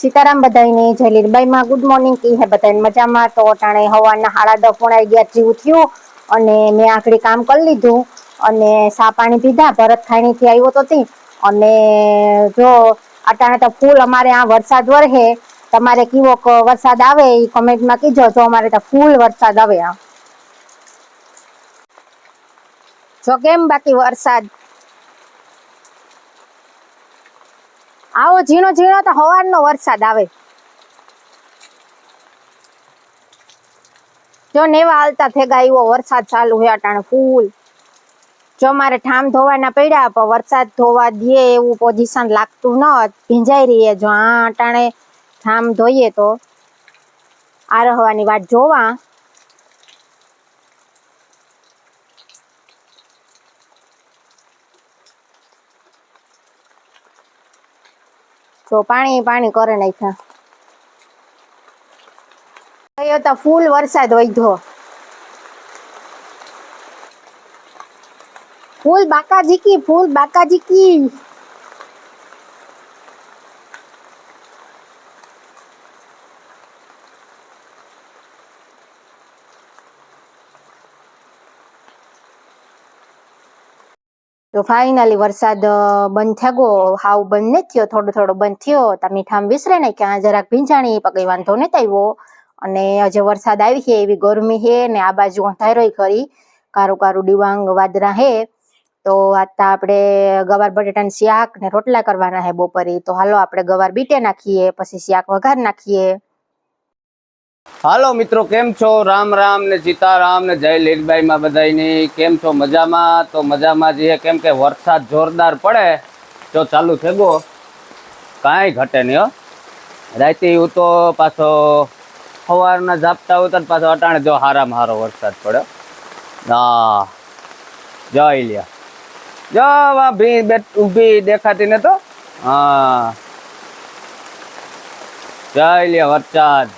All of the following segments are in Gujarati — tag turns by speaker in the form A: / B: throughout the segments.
A: સીતારામ બધાને જય માં ગુડ મોર્નિંગ, કી હે બધાને મજામાં? તો અટાણે હવાના હાડા દસ પોણા અગિયાર જેવું થયું અને મેં આખડી કામ કરી લીધું અને સા પાણી પીધા, ભરત ખાણીથી આવ્યો તો તી અને જો અટાણે તો ફૂલ અમારે આ વરસાદ વરહે, તમારે કેવો વરસાદ આવે એ કમેન્ટમાં કીજો, જો અમારે તો ફૂલ વરસાદ આવે આ. જો કેમ બાકી વરસાદ? આવો ઝીણો ઝીણો તો હવારનો વરસાદ આવે. જો નેવા હાલતા થેગા એવો વરસાદ ચાલુ હોય અટાણે ફૂલ. જો મારે ઠામ ધોવાના પડ્યા, પણ વરસાદ ધોવા દે એવું પોઝિશન લાગતું ન ભીંજાઈ રહીએ જો, આ અટાણે ઠામ ધોઈએ તો. આ રહેવાની વાત જોવા. જો પાણી પાણી કરે નાખ્યા. ગયો તો ફૂલ વરસાદ વધ્યો ફૂલ બાકાજી કી, ફૂલ બાકાજી કી. તો ફાઇનલી વરસાદ બંધ થયા ગો હાવ બંધ નથી થયો, થોડો થોડો બંધ થયો. તો મીઠામ વિસરે ને ક્યાં જરાક ભીંજાણી પણ વાંધો નથી આવ્યો. અને હજે વરસાદ આવી છે, એવી ગરમી છે, ને આ બાજુ અંધારો ખરી. કારું કારું ડિવાંગ વાદરા હે તો આતા આપણે ગવાર બટેટાનું શાક ને રોટલા કરવાના હે બપોરે. તો હાલો આપણે ગવાર બીટે નાખીએ, પછી શાક વઘાર નાખીએ.
B: હાલો મિત્રો, કેમ છો? રામ રામ ને સીતારામ ને જય લીલબાઈ માં બધાની કેમ છો? મજામાં? તો મજામાં જઈએ કેમ કે વરસાદ જોરદાર પડે. તો ચાલુ થઈ ગયો. કાંઈ ઘટે નહીં હો. રાતે તો પાછો સવારના ઝાપટા ઉતર પાછો અટાણે જો હારામાં હારો વરસાદ પડ્યો. હા. જય લ્યા જો વા ભી બેટ ઊભી દેખાતી ને તો હા. જય લ્યા વરસાદ.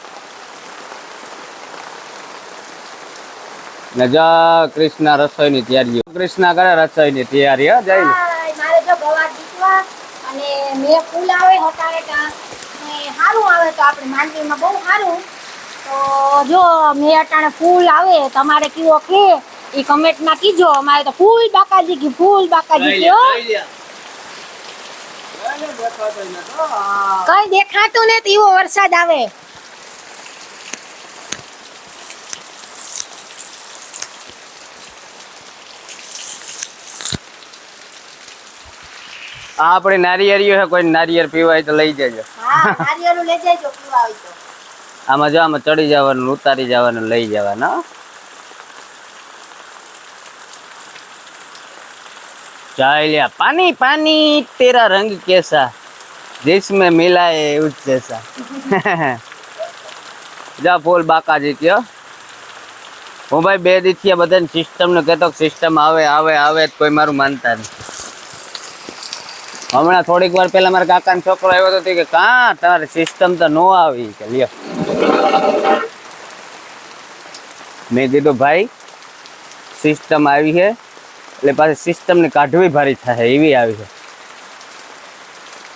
B: ને જા કૃષ્ણ રસોઈની તૈયારી કૃષ્ણ કરે રસોઈની તૈયારી હો જય
A: મારે જો ગવાર દીકવા અને મેં ફૂલ આવે હટાવે સારું આવે તો આપણે માંડવીમાં બહુ સારું તો જો મેં અટાણે ફૂલ આવે તમારે કીવો કે એ કમેન્ટમાં કીજો. અમારે તો ફૂલ બાકાજી કી ફૂલ બાકાજી કી હો. કઈ દેખાતું ને એવો વરસાદ આવે.
B: હા આપણે નારિયેરીઓ છે કોઈ નારિયેળ પીવાય તો લઈ જજો.
A: હા નારિયેરું લઈ જજો પીવા તો.
B: આમાં જો આમાં ચડી જવાનું ઉતારી જવાનું લઈ જવાના ચાલ્યા પાણી પાણી તેરા રંગ કેસા. જીસમે મિલાય એવું જૈસા. જા ફૂલ બાકા જીત્યો હું ભાઈ બે દીથી બધાને સિસ્ટમનું કહેતો સિસ્ટમ આવે આવે આવે કોઈ મારું માનતા નહીં. હમણાં થોડીક વાર પહેલા મારા કાકાનો છોકરો આવ્યો હતો તે કે, કા તમારે સિસ્ટમ તો નો આવી. કે લ્યો. મેં કીધું, ભાઈ સિસ્ટમ આવી છે, એટલે પાછી સિસ્ટમ ને કાઢવી ભારી થાય, એવી આવી છે.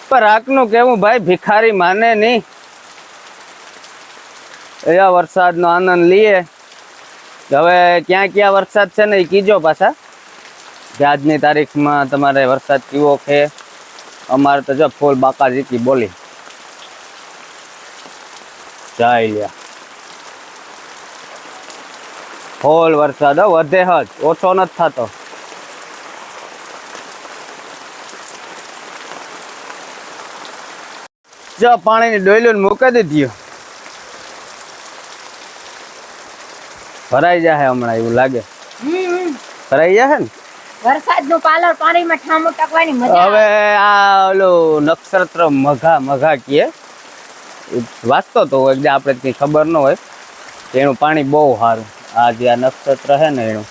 B: પણ રાખનું કેવું ભાઈ, ભિખારી માને નહીં. એવા વરસાદનો આનંદ લઈએ. હવે ક્યાં ક્યાં વરસાદ છે ને, એ કીજો પાછા. કે આજની તારીખમાં તમારે વરસાદ કેવો છે? અમારે તો જો ફૂલ બાકા જીતી બોલી. જય લ્યા. ફૂલ વરસાદ હો, વધે જ ઓછો નથી થતો. જો પાણીની ડોયલું મૂકી દીધી ભરાઈ જાય હમણાં એવું લાગે. ભરાઈ જાય ને?
A: વરસાદનું પાલર પાણીમાં ઠામો ટકવાની મજા
B: હવે આ ઓલું નક્ષત્ર મઘા મઘા કીએ. વાંચતો તો એકદમ આપણે કઈ ખબર ન હોય. એનું પાણી બહુ સારું. આ જે આ નક્ષત્ર છે ને એનું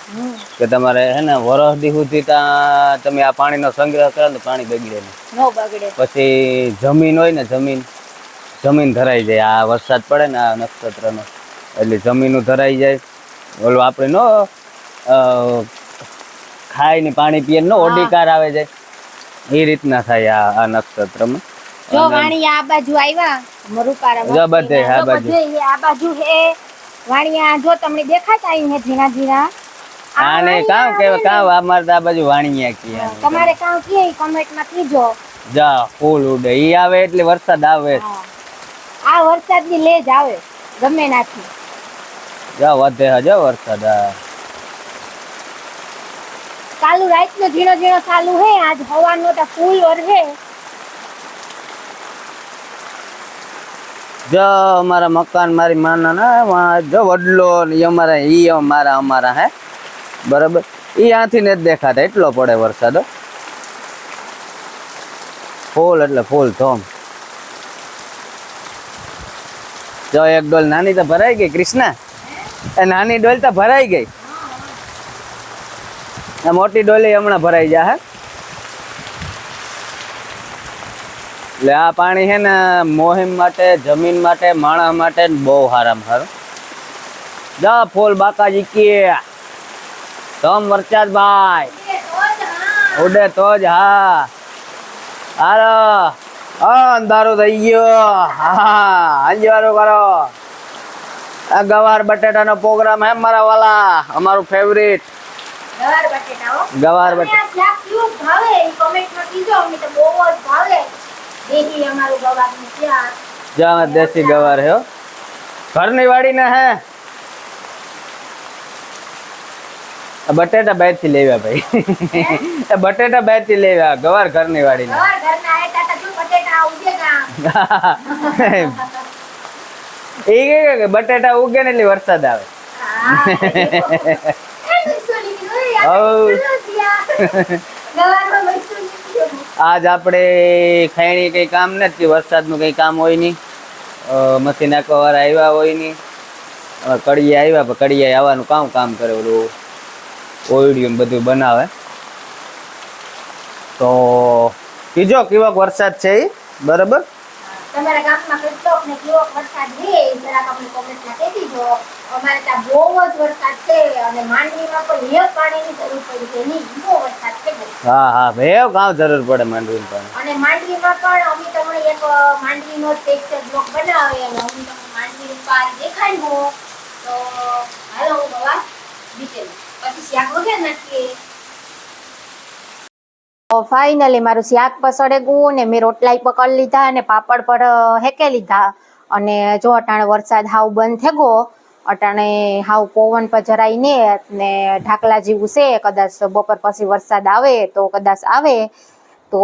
B: કે તમારે હે ને વરસ દી સુધી તમે આ પાણીનો સંગ્રહ કરો ને પાણી બગડે નહીં.
A: બગડે.
B: પછી જમીન હોય ને જમીન જમીન ધરાઈ જાય. આ વરસાદ પડે ને આ નક્ષત્રનો એટલે જમીનું ધરાઈ જાય. ઓલું આપણે નો અ, ખાઈને પાણી પીએ નો ઓડિકાર આવે છે. એ રીતના થાય આ આ નક્ષત્રમાં.
A: જો વાણી આ બાજુ આવ્યા મરુકારા
B: જો બધે, આ બાજુ.
A: આ બાજુ હે. વાણિયા જો તમને દેખાતા અહીં હે ઝીણા ઝીણા.
B: આને કામ કે
A: ને,
B: કામ અમારે આ બાજુ વાણિયા કે
A: તમારે કામ કે કમેન્ટમાં કીજો.
B: જા ફૂલ ઉડે. ઈ આવે એટલે વરસાદ આવે.
A: આ વરસાદની લેજ આવે ગમે નાથી
B: જા વધે હજો વરસાદ હા.
A: ચાલુ રાતનો ઝીણો ઝીણો ચાલુ હે, આજ હવાનો તો ફૂલ વરહે
B: જો અમારા મકાન મારી માના ના જો વડલો ને અમારા, ઈ અમારા અમારા હે. બરાબર? ઈ આથી ને દેખાતા, એટલો પડે વરસાદ ફૂલ એટલે ફૂલ ધોમ. જો એક ડોલ નાની તો ભરાઈ ગઈ, કૃષ્ણ. એ નાની ડોલ તો ભરાઈ ગઈ. મોટી ડોલી હમણાં ભરાઈ જા હે. એટલે આ પાણી છે ને મોહિમ માટે, જમીન માટે માણસ માટે બહુ હારામ સારું જા ફૂલ બાકાજી કે તમ વરસાદ ભાઈ. ઉડે તો જ હા. હારો અંધારું થઈ ગયો. હા અંજવારું કરો. આ ગવાર બટેટાનો પ્રોગ્રામ હે મારા વાલા, અમારું ફેવરિટ
A: ગવાર બટેટા
B: ગવાર બટેટા.
A: કેવું ભાવે એ કમેન્ટમાં કીજો અમને તો બહુ જ ભાવે. દેહી અમારું ગવારનું શાક
B: જા દેશી ગવાર હે. ઘરની વાડી ને હે બટેટા બહારથી લેવા ભાઈ. બટેટા બહારથી લેવા ગવાર ઘરની વાડી ને
A: ઉગેગા
B: એ બટેટા ઉગે ને એટલે વરસાદ આવે. આજ આપણે ખાયણી કઈ કામ નથી, વરસાદનું કઈ કામ હોય નહીં. મશીન નાખવા વાળા આવ્યા હોય નહીં. કડિયા આવ્યા કડિયા આવવાનું કામ કામ કરે ઓલું ઓયડિયું બધું બનાવે. તો કીજો કેવો વરસાદ છે એ બરાબર?
A: તમારા ગામમાં કેટલોક ને કેવો વરસાદ છે એ જરાક અમને કોમેન્ટમાં કહી જો અમારે ત્યાં બહુ જ વરસાદ છે અને માંડવીમાં પણ એક પાણીની જરૂર પડી છે. નહીં બહુ વરસાદ છે
B: હા હા ભેવ કામ જરૂર પડે માંડવી પણ.
A: અને માંડવીમાં પણ અમે તમને એક માંડવીનો માંડવીનો ટેક્સચર બ્લોક બનાવે અને અમે તમને માંડવીનું પાર દેખાડ્યું. તો હાલો હું બવા ડિટેલ પછી શાક વગેરે નાખીએ. ફાઇનલી મારું શાક પસળે ગયું ને મેં રોટલાય પકડી લીધા અને પાપડ પર હેકે લીધા. અને જો અટાણે વરસાદ હાવ બંધ થઈ ગયો, અટાણે હાવ પવન પર જરાય ને ને ઢાકલા જેવું છે, કદાચ બપોર પછી વરસાદ આવે તો કદાચ આવે. તો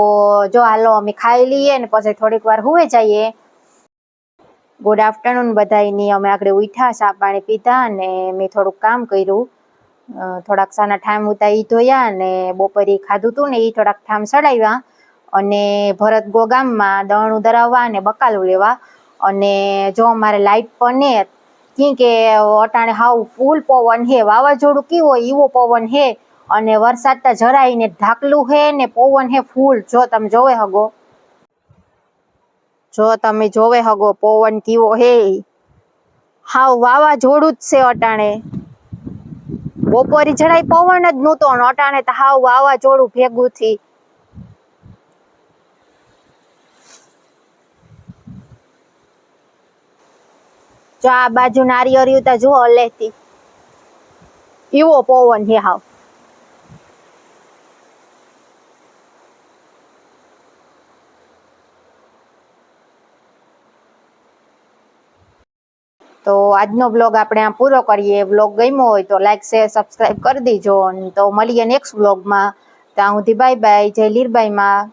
A: જો હાલો અમે ખાઈ લઈએ ને પછી થોડીક વાર હુએ જઈએ. ગુડ આફ્ટરનૂન બધાયની. અમે આગળ ઉઠ્યા, ચા પાણી પીધા અને મેં થોડુંક કામ કર્યું. થોડાક સાના ઠામ ઉતા ઈ ધોયા અને બપોરે ખાધું હતું ને એ થોડાક ઠામ ચડાવ્યા અને ભરત ગો ગામમાં દણું દરાવવા અને બકાલું લેવા અને જો અમારે લાઇટ પણ ને કી કે અટાણે હાવ ફૂલ પવન હે, વાવાઝોડું કેવો એવો પવન હે, અને વરસાદ તો જરાય ને ઢાકલું હે ને પવન હે ફૂલ. જો તમે જોવે હગો. જો તમે જોવે હગો, પવન કેવો હે. હાવ વાવાઝોડું જ છે અટાણે. બપોરે જરાય પવન જ નહોતો અટાણે તો હાવ વાવાઝોડું ભેગું થી જો આ બાજુ નારિયેળિયું તો જુઓ લેતી. એવો પવન હે હાવ. તો આજનો બ્લોગ આપણે આ પૂરો કરીએ. બ્લોગ ગમ્યો હોય તો લાઈક શેર સબસ્ક્રાઈબ કરી દેજો. તો મળીએ નેક્સ્ટ બ્લોગમાં ત્યાં સુધી બાય બાય જય લીરબાઈમાં.